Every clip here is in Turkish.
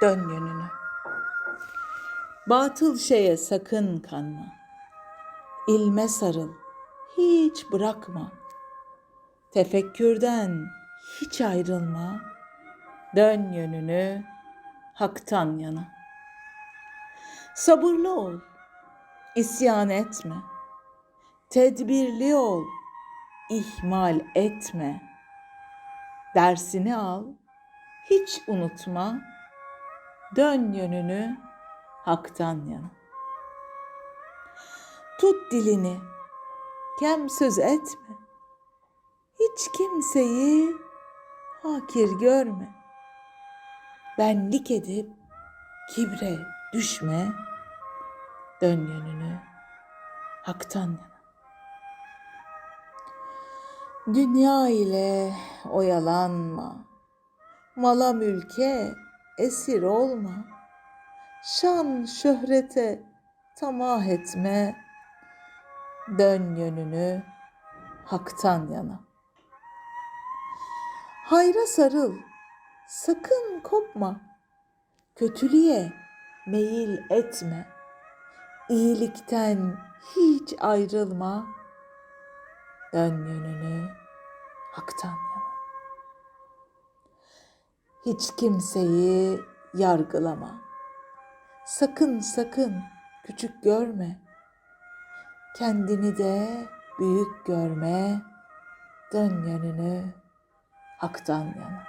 Dön yönünü. Batıl şeye sakın kanma. İlme sarıl, hiç bırakma. Tefekkürden hiç ayrılma. Dön yönünü haktan yana. Sabırlı ol, isyan etme. Tedbirli ol, ihmal etme. Dersini al, hiç unutma. Dön yönünü haktan yana. Tut dilini, kem söz etme. Hiç kimseyi hakir görme. Benlik edip kibre düşme. Dön yönünü haktan yana. Dünya ile oyalanma. Mala mülke esir olma. Şan şöhrete tamah etme. Dön yönünü haktan yana. Hayra sarıl, sakın kopma. Kötülüğe meyil etme. İyilikten hiç ayrılma. Dön yönünü haktan. Hiç kimseyi yargılama. Sakın sakın küçük görme. Kendini de büyük görme. Dön yönünü haktan yana.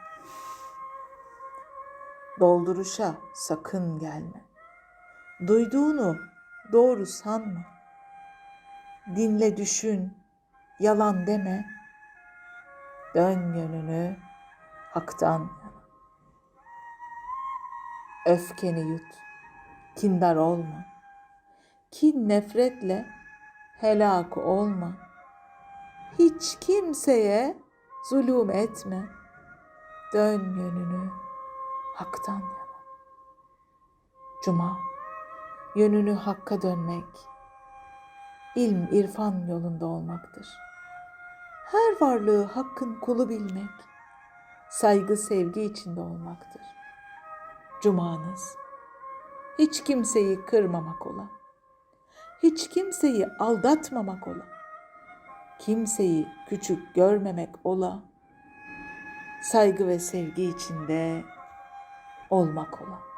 Dolduruşa sakın gelme. Duyduğunu doğru sanma. Dinle düşün, yalan deme. Dön yönünü haktan yana. Öfkeni yut, kindar olma. Kin nefretle helak olma. Hiç kimseye zulüm etme. Dön yönünü haktan yana. Cuma, yönünü hakka dönmek, ilm irfan yolunda olmaktır. Her varlığı hakkın kulu bilmek, saygı sevgi içinde olmaktır. Cumanız, hiç kimseyi kırmamak ola, hiç kimseyi aldatmamak ola, kimseyi küçük görmemek ola, saygı ve sevgi içinde olmak ola.